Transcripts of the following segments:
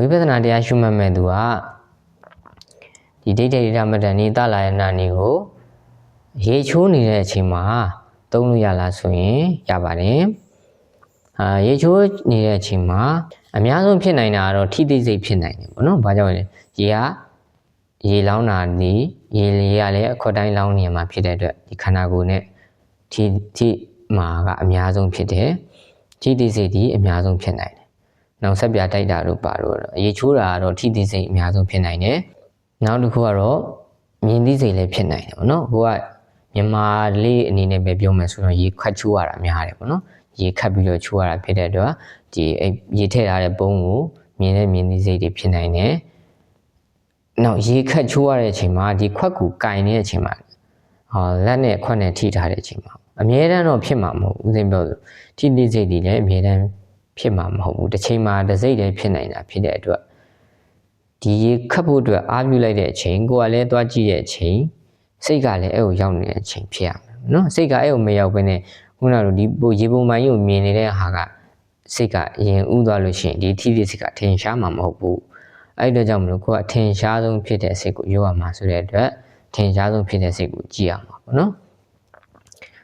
ဝိပဿနာတရားရှုမှတ်မဲ့သူကဒီဒိဋ္ဌိဒိဋ္ဌမတ္တနိတလာယနာနိကိုရေချိုးနေတဲ့အချိန်မှာသုံးလို့ရလားဆိုရင်ရပါတယ်အာရေချိုးနေတဲ့အချိန်မှာအများဆုံးဖြစ်နိုင်တာကတော့ထိသိစိတ်ဖြစ်နိုင်တယ်ပေါ့နော်။ဘာကြောင့်လဲ။ရေကရေလောင်းတာဒီရေလေကလည်းအခွက်တိုင်းလောင်းနေမှာဖြစ်တဲ့အတွက်ဒီခန္ဓာကိုယ်နဲ့ထိထိမှာကအများဆုံးဖြစ်တယ်။ထိသိစိတ်ဒီအများဆုံးဖြစ်နိုင်တယ်။ နောက်ဆက်ပြတိုက်တာတို့ပါတော့ရေချိုးတာကတော့ထိသိစိတ်အများဆုံးဖြစ်နိုင်တယ်။နောက်တစ်ခုကတော့မြင်သိစိတ်လည်းဖြစ်နိုင်တယ်ပေါ့နော်။ဟိုကမြန်မာလေးအနေနဲ့ပဲပြောမယ်ဆိုတော့ရေခတ်ချိုးရတာများတယ်ပေါ့နော်။ရေခတ်ပြီးတော့ချိုးရတာဖြစ်တဲ့အတွက်ဒီအဲ့ရေထည့်ထားတဲ့ပုံးကိုမြင်တဲ့မြင်သိစိတ်တွေဖြစ်နိုင်တယ်။နောက်ရေခတ်ချိုးရတဲ့အချိန်မှာဒီခွက်ကူကင်နေတဲ့အချိန်မှာဟောလက်နဲ့ခွက်နဲ့ထိထားတဲ့အချိန်မှာအမြဲတမ်းတော့ဖြစ်မှာမဟုတ်ဘူးဦးစင်းပြောလို့ထိသိစိတ်တွေလည်းအမြဲတမ်း ဖြစ်မှာမဟုတ်ဘူးတစ်ချိန်မှာတစ်စိတ်လည်းဖြစ်နိုင်တာဖြစ်တဲ့အတွက်ဒီရေခတ်ဖို့အတွက်အားပြုလိုက်တဲ့အချိန်ကိုကလည်းသွားကြည့်တဲ့အချိန်စိတ်ကလည်းအဲ့ကိုရောက်နေတဲ့အချိန်ဖြစ်ရမယ်နော်စိတ်ကအဲ့ကိုမရောက်ဘဲနဲ့ခုနကလိုဒီပိုရေပုံမှန်ကြီးကိုမြင်နေတဲ့ဟာကစိတ်ကအရင်ဥသွားလို့ရှိရင်ဒီထိသိစိတ်ကထင်ရှားမှာမဟုတ်ဘူးအဲ့ဒီတော့ကြောင့်မလို့ကိုကအထင်ရှားဆုံးဖြစ်တဲ့စိတ်ကိုရောရမှာဆိုတဲ့အတွက်ထင်ရှားဆုံးဖြစ်တဲ့စိတ်ကိုကြည့်ရမှာပေါ့နော်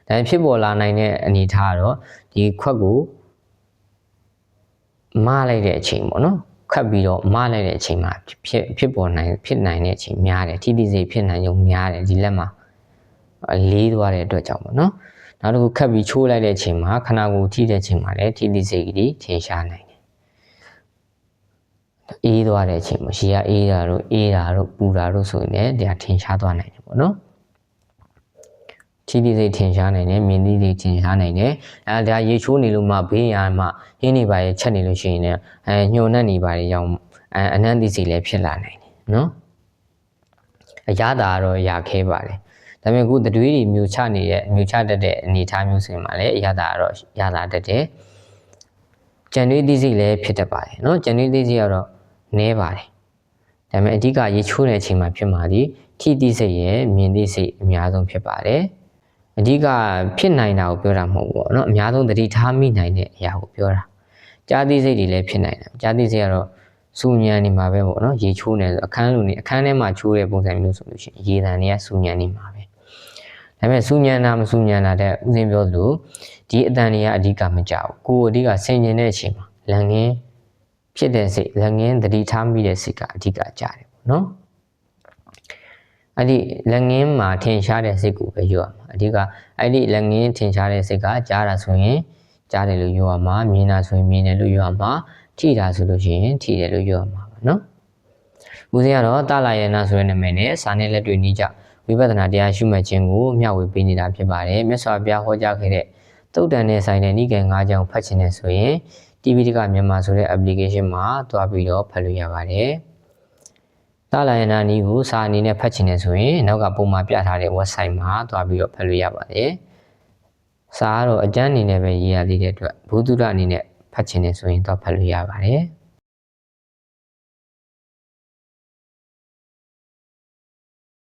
ဒါဖြစ်ပေါ်လာနိုင်တဲ့အနေအထားကတော့ဒီခွက်ကို မလိုက်တဲ့အချိန်ပေါ့နော်ခတ်ပြီးတော့မလိုက်တဲ့အချိန်မှာဖြစ်ဖြစ်ပေါ်နိုင်ဖြစ်နိုင်တဲ့အချိန်များတယ်ထိတိစိတ်ဖြစ်နိုင်ရုံများတယ်ဒီလက်မှာလေးသွားတဲ့အတွက်ကြောင့်ပေါ့နော်နောက်တစ်ခုခတ်ပြီးချိုးလိုက်တဲ့အချိန်မှာခန္ဓာကိုယ်ထိတဲ့အချိန်မှာလည်းထိတိစိတ်ကြီးထင်ရှားနိုင်တယ်အေးသွားတဲ့အချိန်မှာရေကအေးတာတို့အေးတာတို့ပူတာတို့ဆိုရင်လည်းဒါထင်ရှားသွားနိုင်တယ်ပေါ့နော် ထိတိစိတ်ထင်ရှားနိုင်တယ်မြင်သိစိတ်ထင်ရှားနိုင်တယ်အဲဒါရေချိုးနေလို့မှဘေးရမှဟင်းနေပါရဲ့ချက်နေလို့ရှိရင်လည်းအဲညှို့နှက်နေပါရဲ့ရောက်အဲအနန္တိစိတ်လည်းဖြစ်လာနိုင်တယ်နော်အရသာကတော့ရာခဲပါတယ်ဒါပေမဲ့ခုတတွေးတွေမြူချနေတဲ့မြူချတတ်တဲ့အနေအထားမျိုးဆိုရင်မှလည်းအရသာကတော့ရလာတတ်တယ်ကြံတွေးသိစိတ်လည်းဖြစ်တတ်ပါတယ်နော်ကြံတွေးသိစိတ်ကတော့နည်းပါတယ်ဒါပေမဲ့အဓိကရေချိုးတဲ့အချိန်မှာဖြစ်မှာဒီထိသိစိတ်ရဲ့မြင်သိစိတ်အများဆုံးဖြစ်ပါတယ် အဓိကဖြစ်နိုင်တာကိုပြောတာမဟုတ်ဘူးပေါ့နော်အများဆုံးသတိထားမိနိုင်တဲ့အရာကိုပြောတာကြားသိစိတ်တွေလည်းဖြစ်နိုင်တယ်ကြားသိစိတ်ကတော့စူညံနေမှာပဲပေါ့နော်ရေချိုးနေဆိုအခန်းလိုနေအခန်းထဲမှာချိုးတဲ့ပုံစံမျိုးဆိုလို့ရှိရင်ရေတံတွေကစူညံနေမှာပဲဒါပေမဲ့စူညံတာမစူညံတာတဲ့ဥစဉ်ပြောသလိုဒီအတန်တွေကအဓိကမကြောက်ကိုယ်အဓိကဆင်ကျင်တဲ့အချိန်မှာလန်ငင်းဖြစ်တဲ့စိတ်လန်ငင်းသတိထားမိတဲ့စိတ်ကအဓိကကြတယ်ပေါ့နော် အဲ့ဒီလက်ငင်းမှာထင်ရှားတဲ့စိတ်ကိုပဲယူရမှာအဓိကအဲ့ဒီလက်ငင်းထင်ရှားတဲ့စိတ်ကကြားတာဆိုရင်ကြားတယ်လို့ယူရမှာမြင်တာဆိုရင်မြင်တယ်လို့ယူရမှာထိတာဆိုလို့ရှိရင်ထိတယ်လို့ယူရမှာပါနော်ဦးဇင်းကတော့တာလာယနာဆိုတဲ့နာမည်နဲ့စာနဲ့လက်တွေ့နီးကြဝိပဿနာတရားရှုမှတ်ခြင်းကိုမျှဝေပေးနေတာဖြစ်ပါတယ်မြတ်စွာဘုရားဟောကြားခဲ့တဲ့တုတ်တန်နဲ့ဆိုင်တဲ့နိကေ၅ကြောင်ဖတ်ခြင်းနဲ့ဆိုရင် TV တကမြန်မာဆိုတဲ့ application မှာတွားပြီးတော့ဖတ်လို့ရပါတယ် တာလာယနာနီးကိုစာအနေနဲ့ဖတ်ချင်တယ်ဆိုရင်နောက်ကပုံမှာပြထားတဲ့ website မှာတွားပြီးတော့ဖတ်လို့ရပါတယ်။စာကတော့အကျန်းအနေနဲ့ပဲရေးရသေးတဲ့အတွက်ဘုဒ္ဓအနေနဲ့ဖတ်ချင်တယ်ဆိုရင်တော့ဖတ်လို့ရပါတယ်။